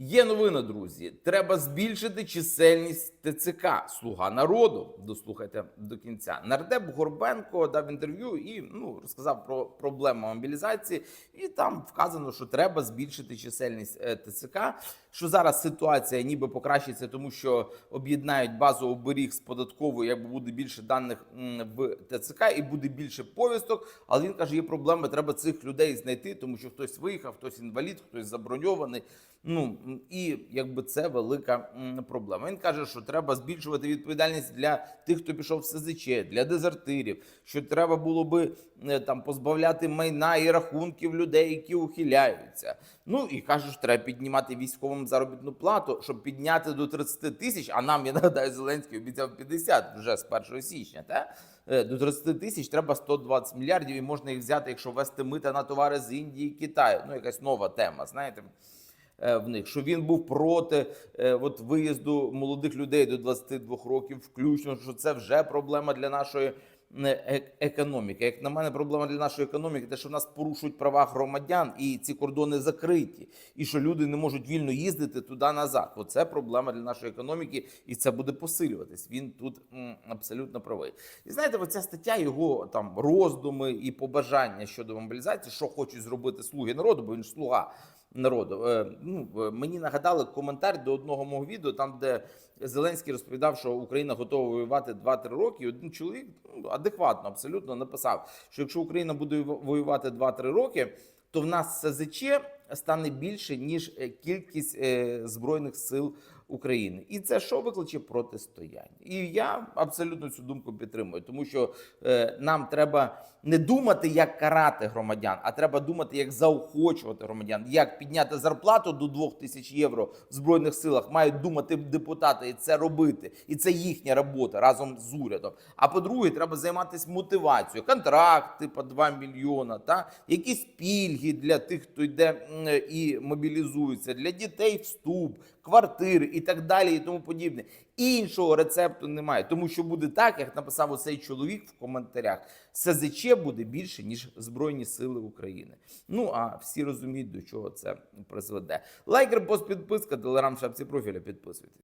Є новина, друзі. Треба збільшити чисельність ТЦК. Слуга народу. Дослухайте до кінця. Нардеп Горбенко дав інтерв'ю і ну розказав про проблему мобілізації. І там вказано, що треба збільшити чисельність е, ТЦК. Що зараз ситуація ніби покращиться, тому що об'єднають базу оберіг з податковою, якби буде більше даних в ТЦК і буде більше повісток. Але він каже, є проблеми. Треба цих людей знайти, тому що хтось виїхав, хтось інвалід, хтось заброньований. Ну і якби це велика проблема. Він каже, що треба збільшувати відповідальність для тих, хто пішов в СЗЧ, для дезертирів. Що треба було би е, там позбавляти майна і рахунків людей, які ухиляються. Ну і каже, що треба піднімати військовим заробітну плату, щоб підняти до 30 тисяч. А нам я нагадаю, Зеленський обіцяв 50 вже з 1 січня. Та? Е, До 30 тисяч треба 120 мільярдів, і можна їх взяти, якщо ввести мита на товари з Індії, Китаю. Ну, якась нова тема, знаєте. Е, В них що він був проти е, от виїзду молодих людей до 22 років, включно що це вже проблема для нашої е, економіки. Як на мене, проблема для нашої економіки, те, що в нас порушують права громадян, і ці кордони закриті, і що люди не можуть вільно їздити туди назад. Оце проблема для нашої економіки, і це буде посилюватись. Він тут м, абсолютно правий. І знаєте, оця стаття, його там роздуми і побажання щодо мобілізації, що хочуть зробити слуги народу, бо він ж слуга народу. Е, ну, е, мені нагадали коментар до одного мого відео, там де Зеленський розповідав, що Україна готова воювати 2-3 роки. І один чоловік ну, адекватно абсолютно написав, що якщо Україна буде воювати 2-3 роки, то в нас СЗЧ стане більше ніж е, кількість е, збройних сил України, і це що викличе протистояння. І я абсолютно цю думку підтримую, тому що е, нам треба не думати, як карати громадян, а треба думати, як заохочувати громадян, як підняти зарплату до 2 тисяч євро в збройних силах. Мають думати депутати і це робити, і це їхня робота разом з урядом. А по-друге, треба займатися мотивацією, контракт, типу 2 мільйона, та якісь пільги для тих, хто йде і мобілізується, для дітей вступ, квартири і так далі, і тому подібне. Іншого рецепту немає, тому що буде так, як написав оцей чоловік в коментарях. СЗЧ буде більше ніж Збройні Сили України. Ну а всі розуміють, до чого це призведе. Лайк, репост, підписка, телеграм, шапці профіля. Підписуйтесь.